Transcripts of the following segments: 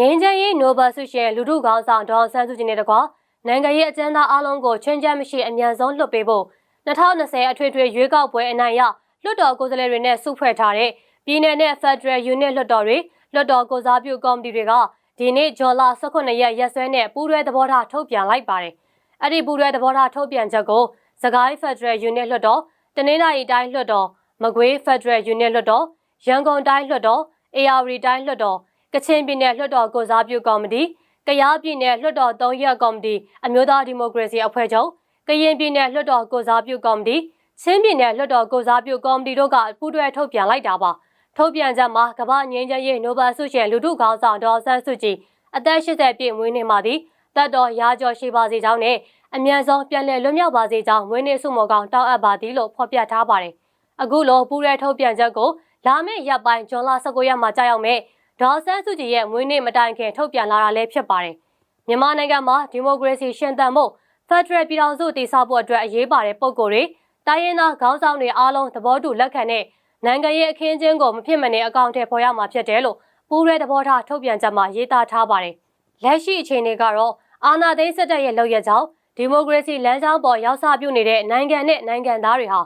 ငင်းချမ်းရေးနိုဘယ်ဆုရှင်လူထုခေါင်းဆောင်ဒေါ်အောင်ဆန်းစုကြည်နဲ့တကွာနိုင်ငံရေးအကျဉ်းသားအလုံးကိုချွင်းချက်မရှိအမြန်ဆုံးလွှတ်ပေးဖို့2020အထွေထွေရွေးကောက်ပွဲအနိုင်ရလွှတ်တော်ကိုယ်စားလှယ်တွေနဲ့စုဖွဲ့ထားတဲ့ပြည်내နဲ့ Federal Unit လွှတ်တော်တွေလွှတ်တော်ကိုစားပြုကော်မတီတွေကဒီနေ့ဂျော်လာ18ရက်ရက်စွဲနဲ့ပူးတွဲသဘောထားထုတ်ပြန်လိုက်ပါတယ်။အဲ့ဒီပူးတွဲသဘောထားထုတ်ပြန်ချက်ကိုစကိုင်း Federal Unit လွှတ်တော်တနင်္သာရီတိုင်းလွှတ်တော်မကွေး Federal Unit လွှတ်တော်ရန်ကုန်တိုင်းလွှတ်တော် AR တိုင်းလွှတ်တော် ကချင်ပြည်နယ်လွှတ်တော်ကိုစားပြုကော်မတီကယားပြည်နယ်လွှတ်တော်၃ရက်ကော်မတီအမျိုးသားဒီမိုကရေစီအဖွဲ့ချုပ်ကရင်ပြည်နယ်လွှတ်တော်ကိုစားပြုကော်မတီချင်းပြည်နယ်လွှတ်တော်ကိုစားပြုကော်မတီတို့ကပူးတွဲထုတ်ပြန်လိုက်တာပါထုတ်ပြန်ချက်မှာကမ္ဘာငြိမ်းချမ်းရေးနိုဘယ်ဆုရှင်လူထုခေါင်းဆောင်ဒေါ်ဆန်းစုကြည်အသက်80ပြည့်မွေးနေ့မှာသည်တပ်တော်ရာကျော်ရှိပါစေကြောင်းနဲ့အမြန်ဆုံးပြန်လည်လွတ်မြောက်ပါစေကြောင်းမွေးနေ့ဆုမွန်ကောင်တောင်းအပ်ပါသည်လို့ဖော်ပြထားပါတယ်အခုလိုပူးရဲထုတ်ပြန်ချက်ကိုလာမယ့်ရက်ပိုင်းဇွန်လ19ရက်မှာကြာရောက်မဲ့ ဒေါ်ဆန်းစုကြည်ရဲ့မွေးနေ့မတိုင်ခင်ထုတ်ပြန်လာတာလည်းဖြစ်ပါတယ်မြန်မာနိုင်ငံမှာဒီမိုကရေစီရှင်သန်မှုဖက်ဒရယ်ပြည်ထောင်စုတည်ဆောက်ဖို့အတွက်အရေးပါတဲ့ပုံကိုယ်တွေတိုင်းရင်းသားခေါင်းဆောင်တွေအားလုံးသဘောတူလက်ခံတဲ့နိုင်ငံရေးအခင်းကျင်းကိုမဖြစ်မနေအကောင့်ထဲပေါ်ရမှာဖြစ်တယ်လို့ပူးရဲသဘောထားထုတ်ပြန်ချက်မှာရေးသားထားပါတယ်လက်ရှိအခြေအနေကတော့အာဏာသိမ်းစစ်တပ်ရဲ့လုပ်ရကြောင်းဒီမိုကရေစီလမ်းကြောင်းပေါ်ရောက်စားပြုနေတဲ့နိုင်ငံနဲ့နိုင်ငံသားတွေဟာ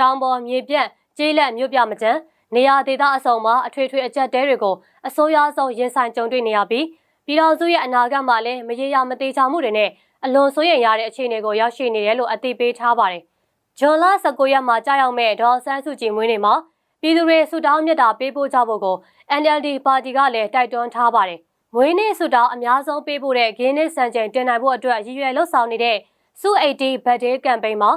တောင်ပေါ်မြေပြန့်ကျေးလက်မြို့ပြမကျန်း နေရာဒေသအစုံမှာအထွေထွေအကြက်တဲတွေကိုအစိုးရဆုံးရင်ဆိုင်ကြုံတွေ့နေရပြီးပြည်တော်စုရဲ့အနာဂတ်မှာလည်းမရေရာမသေးချာမှုတွေနဲ့အလွန်စိုးရိမ်ရတဲ့အခြေအနေကိုရောက်ရှိနေတယ်လို့အသိပေးထားပါတယ်။ဂျွန်လ19ရက်မှာကြာရောက်မဲ့ဒေါ်ဆန်းစုကြည်မွေးနေ့မှာပြည်သူတွေဆုတောင်းမြတ်တာပေးပို့ကြဖို့ကို NLD ပါတီကလည်းတိုက်တွန်းထားပါတယ်။မွေးနေ့ဆုတောင်းအများဆုံးပေးပို့တဲ့ဂင်းနစ်စံချိန်တင်နိုင်ဖို့အတွက်ရည်ရွယ်လှုပ်ဆောင်နေတဲ့စု80 birthday campaign မှာ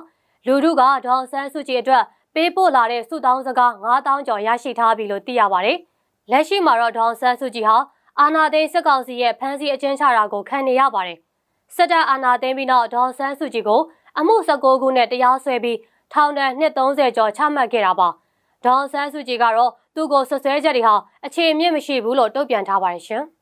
လူထုကဒေါ်ဆန်းစုကြည်အတွက် ပေးပို့လာတဲ့စုတောင်းစကား9000ကျော်ရရှိထားပြီလို့သိရပါတယ်။လက်ရှိမှာတော့ဒေါ်ဆန်းစုကြည်ဟာအာနာသိန်းစစ်ကောင်စီရဲ့ဖမ်းဆီးအကျဉ်းချတာကိုခံနေရပါတယ်။စစ်တပ်အာဏာသိမ်းပြီးနောက်ဒေါ်ဆန်းစုကြည်ကိုအမှု19ခုနဲ့တရားစွဲပြီးထောင်ဒဏ်230ကျော်ချမှတ်ခဲ့တာပါ။ဒေါ်ဆန်းစုကြည်ကတော့သူ့ကိုဆွဆွဲချက်တွေဟာအခြေအမြင့်မရှိဘူးလို့တုံ့ပြန်ထားပါတယ်ရှင်။